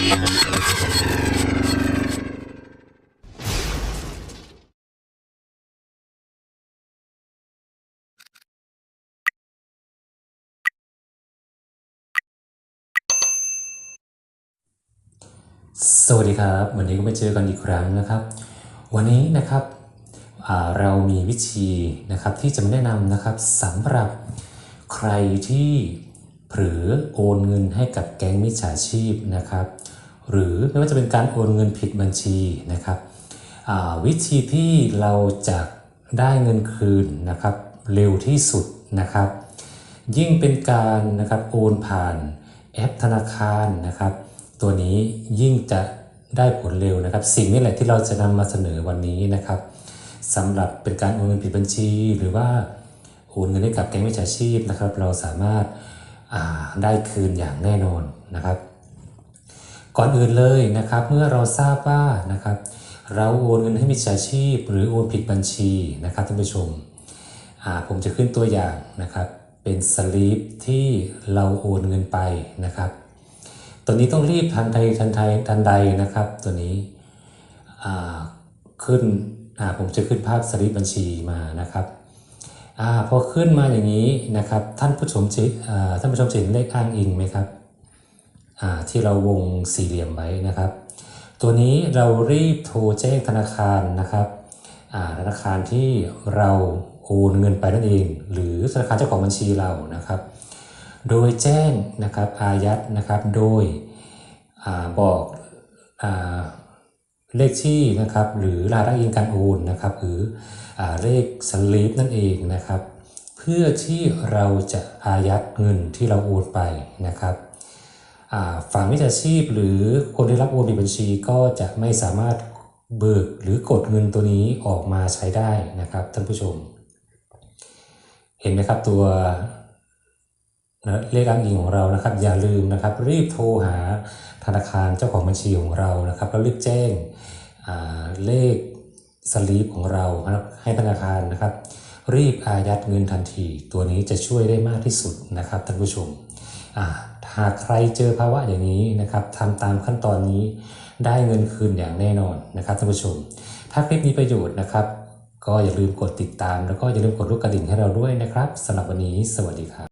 สวัสดีครับ วันนี้ก็มาเจอกันอีกครั้งนะครับ วันนี้นะครับเรามีวิธีนะครับที่จะมาแนะนำนะครับสำหรับใครที่ เผลอโอนเงินให้กับแก๊งมิจฉาชีพนะครับ หรือไม่ว่าจะเป็นการโอนเงินผิดบัญชีนะครับวิธีที่เราจะได้เงินคืนนะครับ เร็วที่สุดนะครับ ยิ่งเป็นการนะครับโอนผ่านแอปธนาคารนะครับ ตัวนี้ยิ่งจะได้ผลเร็วนะครับ สิ่งนี้แหละที่เราจะนำมาเสนอวันนี้นะครับสำหรับเป็นการโอนเงินผิดบัญชี หรือว่าโอนเงินให้กับแก๊งมิจฉาชีพนะครับ เราสามารถ ได้คืนอย่างแน่นอนนะครับ ก่อนอื่นเลยนะครับเมื่อเราทราบว่านะครับ เราโอนเงินให้มิจฉาชีพ หรือโอนผิดบัญชีนะครับท่านผู้ชมผมจะขึ้นตัวอย่างนะครับ เป็นสลิปที่เราโอนเงินไปนะครับตัวนี้ต้องรีบทันใดทันใดทันใดนะครับ ตัวนี้ขึ้นผมจะขึ้นภาพสลิปบัญชีมานะครับ อ่าพอขึ้นมาอย่างนี้นะครับท่านผู้ชมจะอ่าท่านผู้ชมจะเห็นเลขอ้างอิงไหมครับอ่าที่เราวงสี่เหลี่ยมไว้นะครับ ตัวนี้เรารีบโทรแจ้งธนาคารนะครับอ่าธนาคารที่เราโอนเงินไปนั่นเอง หรือธนาคารเจ้าของบัญชีเรานะครับ โดยแจ้งนะครับอายัดนะครับโดยอบอกอ เลขที่นะครับหรือรายละเอียดการโอนนะครับหรืออเลขสลิปนั่นเองนะครับ เพื่อที่เราจะอายัดเงินที่เราโอนไปนะครับฝั่งมิจฉาชีพหรือคนที่รับโอนในบัญชีก็จะไม่สามารถเบิกหรือกดเงินตัวนี้ออกมาใช้ได้นะครับท่านผู้ชม เห็นไหมครับตัว เลขอ้างอิงของเรานะครับ อย่าลืมนะครับ รีบโทรหาธนาคารเจ้าของบัญชีของเรานะครับแล้วรีบแจ้งเลขสลิปของเรานะครับให้ธนาคารนะครับ รีบอายัดเงินทันที ตัวนี้จะช่วยได้มากที่สุดนะครับท่านผู้ชมหากใครเจอภาวะอย่างนี้นะครับทำตามขั้นตอนนี้ได้เงินคืนอย่างแน่นอนนะครับท่านผู้ชม ถ้าคลิปมีประโยชน์นะครับ ก็อย่าลืมกดติดตาม แล้วก็อย่าลืมกดลูกกระดิ่งให้เราด้วยนะครับสำหรับวันนี้ สวัสดีครับ